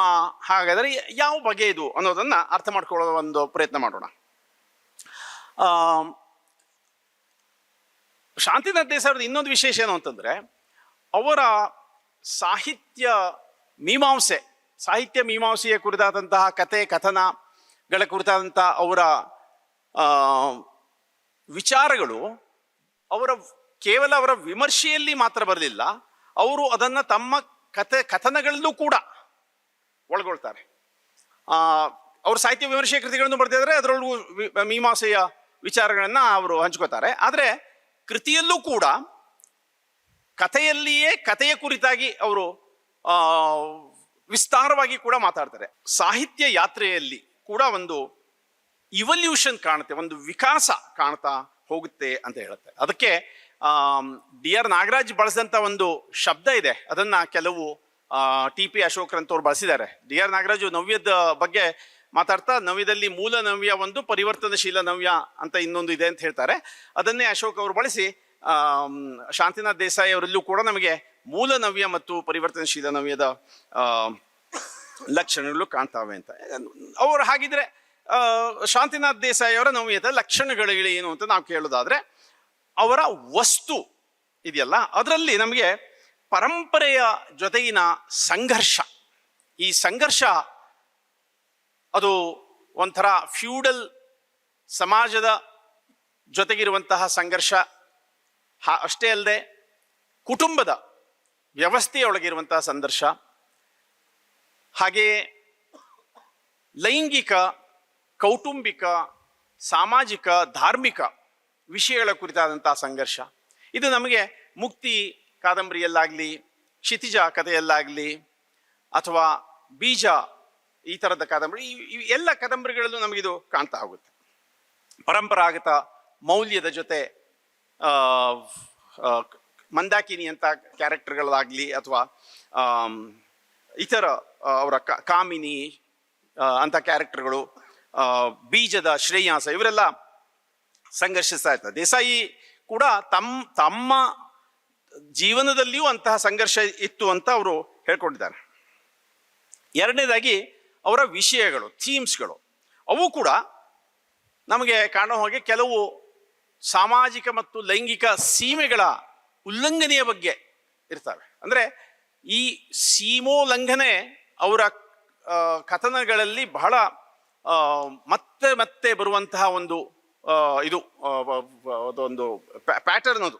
ಹಾಗಾದರೆ ಯಾವ ಬಗೆ ಇದು ಅನ್ನೋದನ್ನ ಅರ್ಥ ಮಾಡ್ಕೊಳ್ಳೋ ಒಂದು ಪ್ರಯತ್ನ ಮಾಡೋಣ. ಶಾಂತಿನಾಥ್ ದೇಸಾಯಿ ಅವ್ರದ್ದು ಇನ್ನೊಂದು ವಿಶೇಷ ಏನು ಅಂತಂದರೆ, ಅವರ ಸಾಹಿತ್ಯ ಮೀಮಾಂಸೆ, ಸಾಹಿತ್ಯ ಮೀಮಾಂಸೆಯ ಕುರಿತಾದಂತಹ ಕತೆ, ಕಥನಗಳ ಕುರಿತಾದಂತಹ ಅವರ ವಿಚಾರಗಳು ಅವರ ಕೇವಲ ಅವರ ವಿಮರ್ಶೆಯಲ್ಲಿ ಮಾತ್ರ ಬರಲಿಲ್ಲ. ಅವರು ಅದನ್ನು ತಮ್ಮ ಕತೆ, ಕಥನಗಳಲ್ಲೂ ಕೂಡ ಒಳಗೊಳ್ತಾರೆ. ಅವರು ಸಾಹಿತ್ಯ ವಿಮರ್ಶೆಯ ಕೃತಿಗಳನ್ನು ಬರೆದಿದ್ದಾರೆ ಅದರೊಳಗೂ ಮೀಮಾಂಸೆಯ ವಿಚಾರಗಳನ್ನು ಅವರು ಹಂಚ್ಕೋತಾರೆ. ಆದರೆ ಕೃತಿಯಲ್ಲೂ ಕೂಡ ಕಥೆಯಲ್ಲಿಯೇ ಕಥೆಯ ಕುರಿತಾಗಿ ಅವರು ವಿಸ್ತಾರವಾಗಿ ಕೂಡ ಮಾತಾಡ್ತಾರೆ. ಸಾಹಿತ್ಯ ಯಾತ್ರೆಯಲ್ಲಿ ಕೂಡ ಒಂದು ಇವಲ್ಯೂಷನ್ ಕಾಣುತ್ತೆ, ಒಂದು ವಿಕಾಸ ಕಾಣ್ತಾ ಹೋಗುತ್ತೆ ಅಂತ ಹೇಳುತ್ತೆ. ಅದಕ್ಕೆ ಡಿ ಆರ್ ನಾಗರಾಜ್ ಬಳಸಿದಂಥ ಒಂದು ಶಬ್ದ ಇದೆ. ಅದನ್ನ ಕೆಲವು ಟಿ ಪಿ ಅಶೋಕ್ ಅಂತವ್ರು ಬಳಸಿದ್ದಾರೆ. ಡಿ ಆರ್ ನಾಗರಾಜು ನವ್ಯದ ಬಗ್ಗೆ ಮಾತಾಡ್ತಾ, ನವ್ಯದಲ್ಲಿ ಮೂಲ ನವ್ಯ ಒಂದು ಪರಿವರ್ತನಶೀಲ ನವ್ಯ ಅಂತ ಇನ್ನೊಂದು ಇದೆ ಅಂತ ಹೇಳ್ತಾರೆ. ಅದನ್ನೇ ಅಶೋಕ್ ಅವರು ಬಳಸಿ ಶಾಂತಿನಾಥ್ ದೇಸಾಯಿ ಅವರಲ್ಲೂ ಕೂಡ ನಮಗೆ ಮೂಲ ನವ್ಯ ಮತ್ತು ಪರಿವರ್ತನಶೀಲ ನವ್ಯದ ಲಕ್ಷಣಗಳು ಕಾಣ್ತಾವೆ ಅಂತ. ಅವರು ಹಾಗಿದ್ರೆ ಶಾಂತಿನಾಥ್ ದೇಸಾಯಿ ಅವರ ನವ್ಯದ ಲಕ್ಷಣಗಳು ಏನು ಅಂತ ನಾವು ಕೇಳೋದಾದ್ರೆ, ಅವರ ವಸ್ತು ಇದೆಯಲ್ಲ, ಅದರಲ್ಲಿ ನಮಗೆ ಪರಂಪರೆಯ ಜೊತೆಗಿನ ಸಂಘರ್ಷ. ಈ ಸಂಘರ್ಷ ಅದು ಒಂಥರ ಫ್ಯೂಡಲ್ ಸಮಾಜದ ಜೊತೆಗಿರುವಂತಹ ಸಂಘರ್ಷ ಹ- ಅಷ್ಟೇ ಅಲ್ಲದೆ ಕುಟುಂಬದ ವ್ಯವಸ್ಥೆಯೊಳಗಿರುವಂಥ ಸಂದರ್ಶ ಹಾಗೆಯೇ ಲೈಂಗಿಕ, ಕೌಟುಂಬಿಕ, ಸಾಮಾಜಿಕ, ಧಾರ್ಮಿಕ ವಿಷಯಗಳ ಕುರಿತಾದಂಥ ಸಂಘರ್ಷ. ಇದು ನಮಗೆ ಮುಕ್ತಿ ಕಾದಂಬರಿಯಲ್ಲಾಗಲಿ, ಕ್ಷಿತಿಜ ಕಥೆಯಲ್ಲಾಗಲಿ ಅಥವಾ ಬೀಜ ಈ ಥರದ ಕಾದಂಬರಿ ಈ- ಎಲ್ಲ ಕಾದಂಬರಿಗಳಲ್ಲೂ ನಮಗಿದು ಕಾಣ್ತಾ ಹೋಗುತ್ತೆ. ಪರಂಪರಾಗತ ಮೌಲ್ಯದ ಜೊತೆ ಮಂದಾಕಿನಿ ಅಂತ ಕ್ಯಾರೆಕ್ಟರ್ಗಳಾಗಲಿ ಅಥವಾ ಇತರ ಅವರ ಕಾಮಿನಿ ಅಂತ ಕ್ಯಾರೆಕ್ಟರ್ಗಳು ಬೀಜದ ಶ್ರೇಯಾಸ ಇವರೆಲ್ಲ ಸಂಘರ್ಷಿಸ್ತಾ ಇರ್ತಾರೆ. ದೇಸಾಯಿ ಕೂಡ ತಮ್ಮ ತಮ್ಮ ಜೀವನದಲ್ಲಿಯೂ ಅಂತಹ ಸಂಘರ್ಷ ಇತ್ತು ಅಂತ ಅವರು ಹೇಳ್ಕೊಂಡಿದ್ದಾರೆ. ಎರಡನೇದಾಗಿ ಅವರ ವಿಷಯಗಳು, ಥೀಮ್ಸ್ಗಳು, ಅವು ಕೂಡ ನಮಗೆ ಕಾಣೋ ಹಾಗೆ ಕೆಲವು ಸಾಮಾಜಿಕ ಮತ್ತು ಲೈಂಗಿಕ ಸೀಮೆಗಳ ಉಲ್ಲಂಘನೆಯ ಬಗ್ಗೆ ಇರ್ತವೆ. ಅಂದರೆ ಈ ಸೀಮೋಲ್ಲಂಘನೆ ಅವರ ಕಥನಗಳಲ್ಲಿ ಬಹಳ ಮತ್ತೆ ಮತ್ತೆ ಬರುವಂತಹ ಒಂದು ಇದು ಅದೊಂದು ಪ್ಯಾಟರ್ನ್ ಅದು.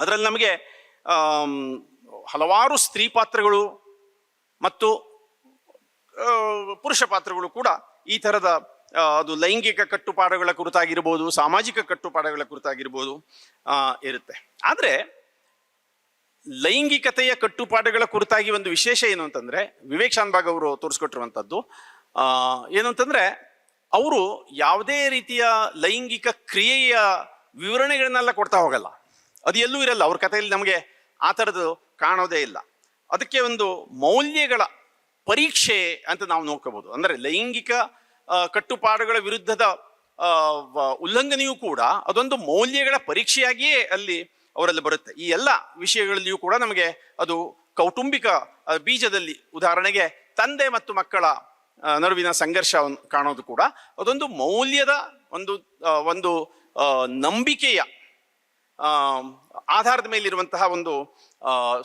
ಅದರಲ್ಲಿ ನಮಗೆ ಹಲವಾರು ಸ್ತ್ರೀ ಪಾತ್ರಗಳು ಮತ್ತು ಪುರುಷ ಪಾತ್ರಗಳು ಕೂಡ ಈ ಥರದ ಅದು ಲೈಂಗಿಕ ಕಟ್ಟುಪಾಡುಗಳ ಕುರಿತಾಗಿರ್ಬೋದು, ಸಾಮಾಜಿಕ ಕಟ್ಟುಪಾಡುಗಳ ಕುರಿತಾಗಿರ್ಬೋದು ಇರುತ್ತೆ. ಆದರೆ ಲೈಂಗಿಕತೆಯ ಕಟ್ಟುಪಾಡುಗಳ ಕುರಿತಾಗಿ ಒಂದು ವಿಶೇಷ ಏನು ಅಂತಂದ್ರೆ, ವಿವೇಕ್ ಶಾನ್ಭಾಗ್ ಅವರು ತೋರಿಸ್ಕೊಟ್ಟಿರುವಂಥದ್ದು ಏನು ಅಂತಂದ್ರೆ, ಅವರು ಯಾವುದೇ ರೀತಿಯ ಲೈಂಗಿಕ ಕ್ರಿಯೆಯ ವಿವರಣೆಗಳನ್ನೆಲ್ಲ ಕೊಡ್ತಾ ಹೋಗಲ್ಲ. ಅದು ಎಲ್ಲೂ ಇರಲ್ಲ. ಅವ್ರ ಕಥೆಯಲ್ಲಿ ನಮಗೆ ಆ ಥರದ್ದು ಕಾಣೋದೇ ಇಲ್ಲ. ಅದಕ್ಕೆ ಒಂದು ಮೌಲ್ಯಗಳ ಪರೀಕ್ಷೆ ಅಂತ ನಾವು ನೋಡ್ಕೋಬಹುದು ಅಂದರೆ ಲೈಂಗಿಕ ಕಟ್ಟುಪಾಡುಗಳ ವಿರುದ್ಧದ ಉಲ್ಲಂಘನೆಯೂ ಕೂಡ ಅದೊಂದು ಮೌಲ್ಯಗಳ ಪರೀಕ್ಷೆಯಾಗಿಯೇ ಅಲ್ಲಿ ಅವರಲ್ಲಿ ಬರುತ್ತೆ. ಈ ಎಲ್ಲ ವಿಷಯಗಳಲ್ಲಿಯೂ ಕೂಡ ನಮಗೆ ಅದು ಕೌಟುಂಬಿಕ ಬೀಜದಲ್ಲಿ ಉದಾಹರಣೆಗೆ ತಂದೆ ಮತ್ತು ಮಕ್ಕಳ ನಡುವಿನ ಸಂಘರ್ಷ ಕಾಣೋದು ಕೂಡ ಅದೊಂದು ಮೌಲ್ಯದ ಒಂದು ಒಂದು ನಂಬಿಕೆಯ ಆಧಾರದ ಮೇಲಿರುವಂತಹ ಒಂದು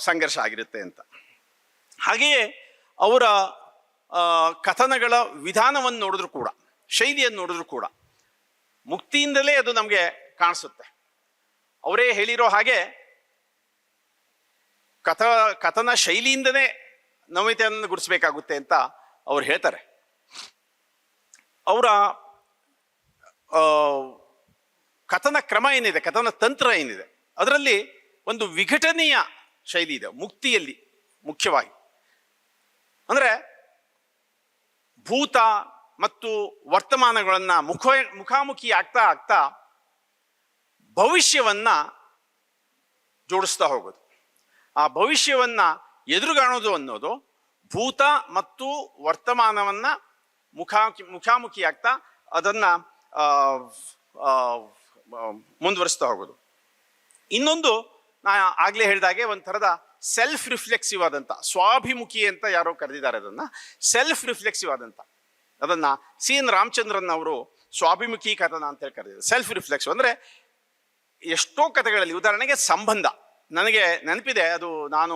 ಸಂಘರ್ಷ ಆಗಿರುತ್ತೆ ಅಂತ. ಹಾಗೆಯೇ ಅವರ ಕಥನಗಳ ವಿಧಾನವನ್ನು ನೋಡಿದ್ರು ಕೂಡ, ಶೈಲಿಯನ್ನು ನೋಡಿದ್ರು ಕೂಡ ಮುಕ್ತಿಯಿಂದಲೇ ಅದು ನಮಗೆ ಕಾಣಿಸುತ್ತೆ. ಅವರೇ ಹೇಳಿರೋ ಹಾಗೆ ಕಥ, ಕಥನ ಶೈಲಿಯಿಂದನೇ ನವ್ಯತೆಯನ್ನು ಗುರುಸಬೇಕಾಗುತ್ತೆ ಅಂತ ಅವ್ರು ಹೇಳ್ತಾರೆ. ಅವರ ಕಥನ ಕ್ರಮ ಏನಿದೆ, ಕಥನ ತಂತ್ರ ಏನಿದೆ, ಅದರಲ್ಲಿ ಒಂದು ವಿಘಟನೆಯ ಶೈಲಿ ಇದೆ, ಮುಕ್ತಿಯಲ್ಲಿ ಮುಖ್ಯವಾಗಿ. ಅಂದ್ರೆ ಭೂತ ಮತ್ತು ವರ್ತಮಾನಗಳನ್ನು ಮುಖ ಮುಖಾಮುಖಿ ಆಗ್ತಾ ಆಗ್ತಾ ಭವಿಷ್ಯವನ್ನು ಜೋಡಿಸ್ತಾ ಹೋಗೋದು. ಆ ಭವಿಷ್ಯವನ್ನು ಎದುರುಗಾಣೋದು ಅನ್ನೋದು ಭೂತ ಮತ್ತು ವರ್ತಮಾನವನ್ನು ಮುಖಾಮುಖಿ ಮುಖಾಮುಖಿ ಆಗ್ತಾ ಅದನ್ನು ಮುಂದುವರಿಸ್ತಾ ಹೋಗೋದು. ಇನ್ನೊಂದು ನಾ ಆಗಲೇ ಹೇಳಿದಾಗೆ ಒಂಥರದ ಸೆಲ್ಫ್ ರಿಫ್ಲೆಕ್ಸಿವ್ ಆದಂತ, ಸ್ವಾಭಿಮುಖಿ ಅಂತ ಯಾರೋ ಕರೆದಿದ್ದಾರೆ ಅದನ್ನ ಸೆಲ್ಫ್ ರಿಫ್ಲೆಕ್ಸಿವ್ ಆದಂತ. ಅದನ್ನ ಸಿ ಎನ್ ರಾಮಚಂದ್ರನ್ ಅವರು ಸ್ವಾಭಿಮುಖಿ ಕಥನ ಅಂತ ಹೇಳಿ ಕರೆದಿದ್ದಾರೆ. ಸೆಲ್ಫ್ ರಿಫ್ಲೆಕ್ಸಿವ್ ಅಂದ್ರೆ ಎಷ್ಟೋ ಕಥೆಗಳಲ್ಲಿ, ಉದಾಹರಣೆಗೆ ಸಂಬಂಧ. ನನಗೆ ನೆನಪಿದೆ, ಅದು ನಾನು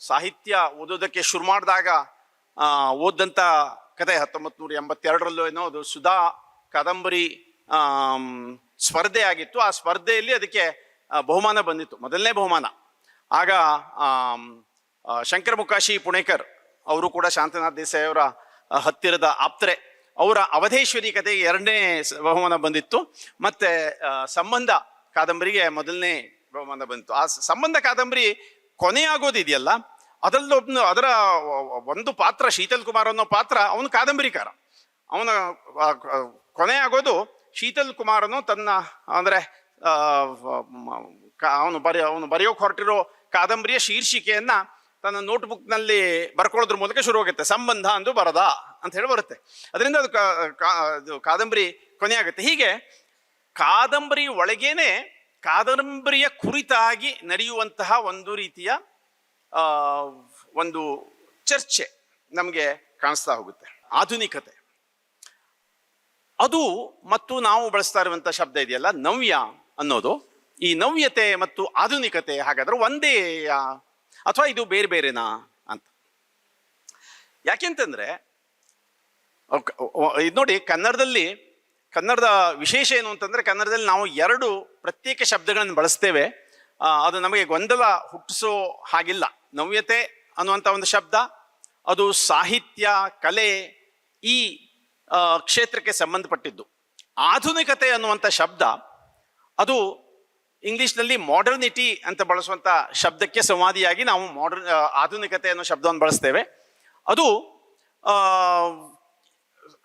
ಸಾಹಿತ್ಯ ಓದೋದಕ್ಕೆ ಶುರು ಮಾಡಿದಾಗ ಓದ್ದಂಥ ಕತೆ ಹತ್ತೊಂಬತ್ತು ನೂರ ಎಂಬತ್ತೆರಡರಲ್ಲೂ ಏನೋ ಅದು ಸುಧಾ ಕಾದಂಬರಿ ಸ್ಪರ್ಧೆ ಆಗಿತ್ತು ಆ ಸ್ಪರ್ಧೆಯಲ್ಲಿ ಅದಕ್ಕೆ ಬಹುಮಾನ ಬಂದಿತ್ತು. ಮೊದಲನೇ ಬಹುಮಾನ. ಆಗ ಶಂಕರ ಮುಕಾಶಿ ಪುಣೇಕರ್ ಅವರು ಕೂಡ ಶಾಂತನಾಥ್ ದೇಸಾಯಿ ಅವರ ಹತ್ತಿರದ ಆಪ್ತರೆ. ಅವರ ಅವಧೇಶ್ವರಿ ಕಥೆಗೆ ಎರಡನೇ ಬಹುಮಾನ ಬಂದಿತ್ತು. ಮತ್ತೆ ಸಂಬಂಧ ಕಾದಂಬರಿಗೆ ಮೊದಲನೇ ಬಹುಮಾನ ಬಂತು. ಆ ಸಂಬಂಧ ಕಾದಂಬರಿ ಕೊನೆಯಾಗೋದಿದೆಯಲ್ಲ ಅದರಲ್ಲೊಬ್ನು ಅದರ ಒಂದು ಪಾತ್ರ, ಶೀತಲ್ ಕುಮಾರ್ ಅನ್ನೋ ಪಾತ್ರ ಅವನು ಕಾದಂಬರಿಕಾರ. ಅವನ ಕೊನೆ ಆಗೋದು ಶೀತಲ್ ಕುಮಾರನು ತನ್ನ, ಅಂದ್ರೆ ಅವನು ಬರೆಯ, ಅವನು ಬರೆಯೋಕೆ ಹೊರಟಿರೋ ಕಾದಂಬರಿಯ ಶೀರ್ಷಿಕೆಯನ್ನ ತನ್ನ ನೋಟ್ಬುಕ್ನಲ್ಲಿ ಬರ್ಕೊಳ್ಳೋದ್ರ ಮೂಲಕ ಶುರು ಹೋಗುತ್ತೆ. ಸಂಬಂಧ ಅಂದು ಬರದ ಅಂತ ಹೇಳಿ ಬರುತ್ತೆ. ಅದರಿಂದ ಅದು ಅದು ಕಾದಂಬರಿ ಕೊನೆಯಾಗುತ್ತೆ ಹೀಗೆ ಕಾದಂಬರಿ ಒಳಗೇನೆ ಕಾದಂಬರಿಯ ಕುರಿತಾಗಿ ನಡೆಯುವಂತಹ ಒಂದು ರೀತಿಯ ಒಂದು ಚರ್ಚೆ ನಮಗೆ ಕಾಣಿಸ್ತಾ ಹೋಗುತ್ತೆ. ಆಧುನಿಕತೆ. ಅದು ಮತ್ತು ನಾವು ಬಳಸ್ತಾ ಇರುವಂಥ ಶಬ್ದ ಇದೆಯಲ್ಲ ನವ್ಯ ಅನ್ನೋದು. ಈ ನವ್ಯತೆ ಮತ್ತು ಆಧುನಿಕತೆ ಹಾಗಾದ್ರೆ ಒಂದೇ ಅಥವಾ ಇದು ಬೇರೆ ಬೇರೆನಾ ಅಂತ. ಯಾಕೆಂತಂದ್ರೆ ಇದು ನೋಡಿ ಕನ್ನಡದಲ್ಲಿ, ಕನ್ನಡದ ವಿಶೇಷ ಏನು ಅಂತಂದ್ರೆ ಕನ್ನಡದಲ್ಲಿ ನಾವು ಎರಡು ಪ್ರತ್ಯೇಕ ಶಬ್ದಗಳನ್ನು ಬಳಸ್ತೇವೆ. ಅದು ನಮಗೆ ಗೊಂದಲ ಹುಟ್ಟಿಸೋ ಹಾಗಿಲ್ಲ. ನವ್ಯತೆ ಅನ್ನುವಂಥ ಒಂದು ಶಬ್ದ, ಅದು ಸಾಹಿತ್ಯ, ಕಲೆ ಈ ಕ್ಷೇತ್ರಕ್ಕೆ ಸಂಬಂಧಪಟ್ಟಿದ್ದು. ಆಧುನಿಕತೆ ಅನ್ನುವಂಥ ಶಬ್ದ, ಅದು ಇಂಗ್ಲಿಷ್ನಲ್ಲಿ ಮಾಡರ್ನಿಟಿ ಅಂತ ಬಳಸುವಂಥ ಶಬ್ದಕ್ಕೆ ಸಂವಾದಿಯಾಗಿ ನಾವು ಮಾಡರ್ನ್ ಆಧುನಿಕತೆ ಅನ್ನೋ ಶಬ್ದವನ್ನು ಬಳಸ್ತೇವೆ. ಅದು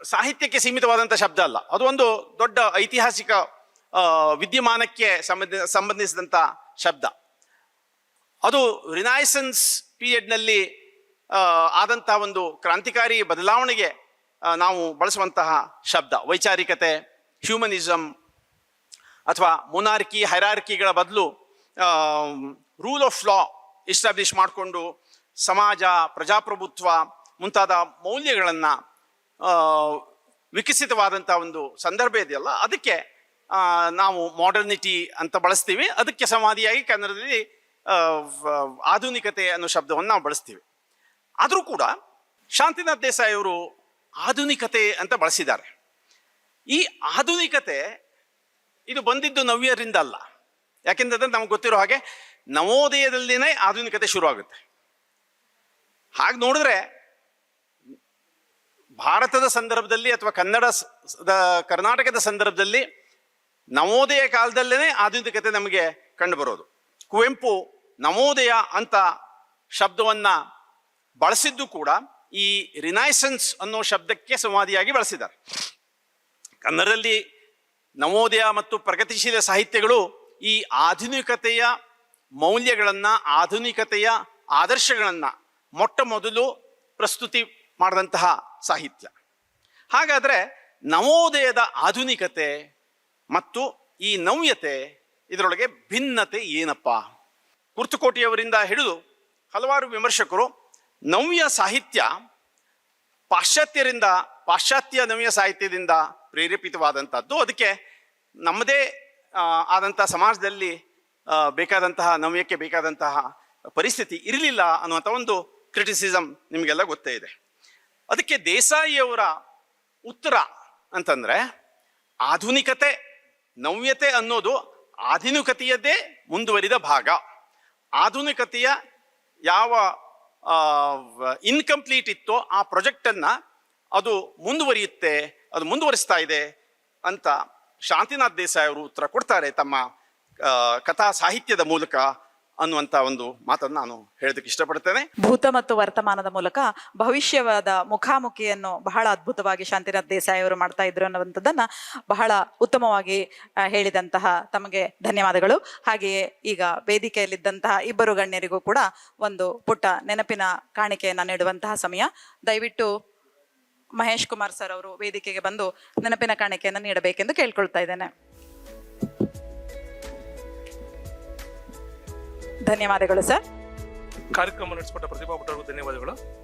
ಸಾಹಿತ್ಯಕ್ಕೆ ಸೀಮಿತವಾದಂಥ ಶಬ್ದ ಅಲ್ಲ. ಅದು ಒಂದು ದೊಡ್ಡ ಐತಿಹಾಸಿಕ ವಿದ್ಯಮಾನಕ್ಕೆ ಸಂಬಂಧ ಸಂಬಂಧಿಸಿದಂಥ ಶಬ್ದ. ಅದು ರಿನಾಯಸನ್ಸ್ ಪೀರಿಯಡ್ನಲ್ಲಿ ಆದಂತಹ ಒಂದು ಕ್ರಾಂತಿಕಾರಿ ಬದಲಾವಣೆಗೆ ನಾವು ಬಳಸುವಂತಹ ಶಬ್ದ. ವೈಚಾರಿಕತೆ ಹ್ಯೂಮನಿಸಮ್ ಅಥವಾ ಮೊನಾರ್ಕಿ ಹೈರಾರ್ಕಿಗಳ ಬದಲು ರೂಲ್ ಆಫ್ ಲಾ ಇಸ್ಟಾಬ್ಲಿಷ್ ಮಾಡಿಕೊಂಡು ಸಮಾಜ, ಪ್ರಜಾಪ್ರಭುತ್ವ ಮುಂತಾದ ಮೌಲ್ಯಗಳನ್ನು ವಿಕಸಿತವಾದಂಥ ಒಂದು ಸಂದರ್ಭ ಇದೆಯಲ್ಲ, ಅದಕ್ಕೆ ನಾವು ಮಾಡರ್ನಿಟಿ ಅಂತ ಬಳಸ್ತೀವಿ. ಅದಕ್ಕೆ ಸಮಾಧಿಯಾಗಿ ಕನ್ನಡದಲ್ಲಿ ಆಧುನಿಕತೆ ಅನ್ನೋ ಶಬ್ದವನ್ನು ನಾವು ಬಳಸ್ತೀವಿ. ಆದರೂ ಕೂಡ ಶಾಂತಿನಾಥ್ ದೇಸಾಯಿ ಅವರು ಆಧುನಿಕತೆ ಅಂತ ಬಳಸಿದ್ದಾರೆ. ಈ ಆಧುನಿಕತೆ ಇದು ಬಂದಿದ್ದು ನವ್ಯರಿಂದ ಅಲ್ಲ ಯಾಕೆಂದ್ರೆ ನಮ್ಗೆ ಗೊತ್ತಿರೋ ಹಾಗೆ ನವೋದಯದಲ್ಲಿನೇ ಆಧುನಿಕತೆ ಶುರುವಾಗುತ್ತೆ. ಹಾಗೆ ನೋಡಿದ್ರೆ ಭಾರತದ ಸಂದರ್ಭದಲ್ಲಿ ಅಥವಾ ಕನ್ನಡ ಕರ್ನಾಟಕದ ಸಂದರ್ಭದಲ್ಲಿ ನವೋದಯ ಕಾಲದಲ್ಲೇ ಆಧುನಿಕತೆ ನಮಗೆ ಕಂಡು ಬರೋದು ಕುವೆಂಪು ನವೋದಯ ಅಂತ ಶಬ್ದವನ್ನ ಬಳಸಿದ್ದು ಕೂಡ ಈ ರಿನೈಸನ್ಸ್ ಅನ್ನೋ ಶಬ್ದಕ್ಕೆ ಸಂವಾದಿಯಾಗಿ ಬಳಸಿದ್ದಾರೆ. ಕನ್ನಡದಲ್ಲಿ ನವೋದಯ ಮತ್ತು ಪ್ರಗತಿಶೀಲ ಸಾಹಿತ್ಯಗಳು ಈ ಆಧುನಿಕತೆಯ ಮೌಲ್ಯಗಳನ್ನು, ಆಧುನಿಕತೆಯ ಆದರ್ಶಗಳನ್ನು ಮೊಟ್ಟ ಮೊದಲು ಪ್ರಸ್ತುತಿ ಮಾಡಿದಂತಹ ಸಾಹಿತ್ಯ. ಹಾಗಾದ್ರೆ ನವೋದಯದ ಆಧುನಿಕತೆ ಮತ್ತು ಈ ನವ್ಯತೆ ಇದರೊಳಗೆ ಭಿನ್ನತೆ ಏನಪ್ಪ? ಕುರ್ತುಕೋಟಿಯವರಿಂದ ಹಿಡಿದು ಹಲವಾರು ವಿಮರ್ಶಕರು ನವ್ಯ ಸಾಹಿತ್ಯ, ಪಾಶ್ಚಾತ್ಯರಿಂದ, ಪಾಶ್ಚಾತ್ಯ ನವ್ಯ ಸಾಹಿತ್ಯದಿಂದ ಪ್ರೇರೇಪಿತವಾದಂಥದ್ದು ಅದಕ್ಕೆ ನಮ್ಮದೇ ಆದಂಥ ಸಮಾಜದಲ್ಲಿ ಬೇಕಾದಂತಹ ನವ್ಯಕ್ಕೆ ಬೇಕಾದಂತಹ ಪರಿಸ್ಥಿತಿ ಇರಲಿಲ್ಲ ಅನ್ನುವಂಥ ಒಂದು ಕ್ರಿಟಿಸಿಸಮ್ ನಿಮಗೆಲ್ಲ ಗೊತ್ತೇ ಇದೆ. ಅದಕ್ಕೆ ದೇಸಾಯಿಯವರ ಉತ್ತರ ಅಂತಂದ್ರೆ, ಆಧುನಿಕತೆ, ನವ್ಯತೆ ಅನ್ನೋದು ಆಧುನಿಕತೆಯದೇ ಮುಂದುವರಿದ ಭಾಗ. ಆಧುನಿಕತೆಯ ಯಾವ ಇನ್ಕಂಪ್ಲೀಟ್ ಇತ್ತೋ ಆ ಪ್ರೊಜೆಕ್ಟನ್ನು ಅದು ಮುಂದುವರಿಯುತ್ತೆ, ಅದು ಮುಂದುವರಿಸ್ತಾ ಇದೆ ಅಂತ ಶಾಂತಿನಾಥ್ ದೇಸಾಯಿ ಅವರು ಉತ್ತರ ಕೊಡ್ತಾರೆ ತಮ್ಮ ಕಥಾ ಸಾಹಿತ್ಯದ ಮೂಲಕ ಅನ್ನುವಂಥ ಒಂದು ಮಾತನ್ನು ನಾನು ಹೇಳೋದಕ್ಕೆ ಇಷ್ಟಪಡ್ತೇನೆ. ಭೂತ ಮತ್ತು ವರ್ತಮಾನದ ಮೂಲಕ ಭವಿಷ್ಯವಾದ ಮುಖಾಮುಖಿಯನ್ನು ಬಹಳ ಅದ್ಭುತವಾಗಿ ಶಾಂತಿನಾಥ್ ದೇಸಾಯಿ ಅವರು ಮಾಡ್ತಾ ಇದ್ರು ಅನ್ನುವಂಥದ್ದನ್ನ ಬಹಳ ಉತ್ತಮವಾಗಿ ಹೇಳಿದಂತಹ ತಮಗೆ ಧನ್ಯವಾದಗಳು. ಹಾಗೆಯೇ ಈಗ ವೇದಿಕೆಯಲ್ಲಿದ್ದಂತಹ ಇಬ್ಬರು ಗಣ್ಯರಿಗೂ ಕೂಡ ಒಂದು ಪುಟ್ಟ ನೆನಪಿನ ಕಾಣಿಕೆಯನ್ನು ನೀಡುವಂತಹ ಸಮಯ. ದಯವಿಟ್ಟು ಮಹೇಶ್ ಕುಮಾರ್ ಸರ್ ಅವರು ವೇದಿಕೆಗೆ ಬಂದು ನೆನಪಿನ ಕಾಣಿಕೆಯನ್ನು ನೀಡಬೇಕೆಂದು ಕೇಳ್ಕೊಳ್ತಾ ಇದ್ದೇನೆ. ಧನ್ಯವಾದಗಳು ಸರ್. ಕಾರ್ಯಕ್ರಮ ನಡೆಸಿಕೊಟ್ಟ ಪ್ರತಿಭಾ ಭಟ್ ಧನ್ಯವಾದಗಳು.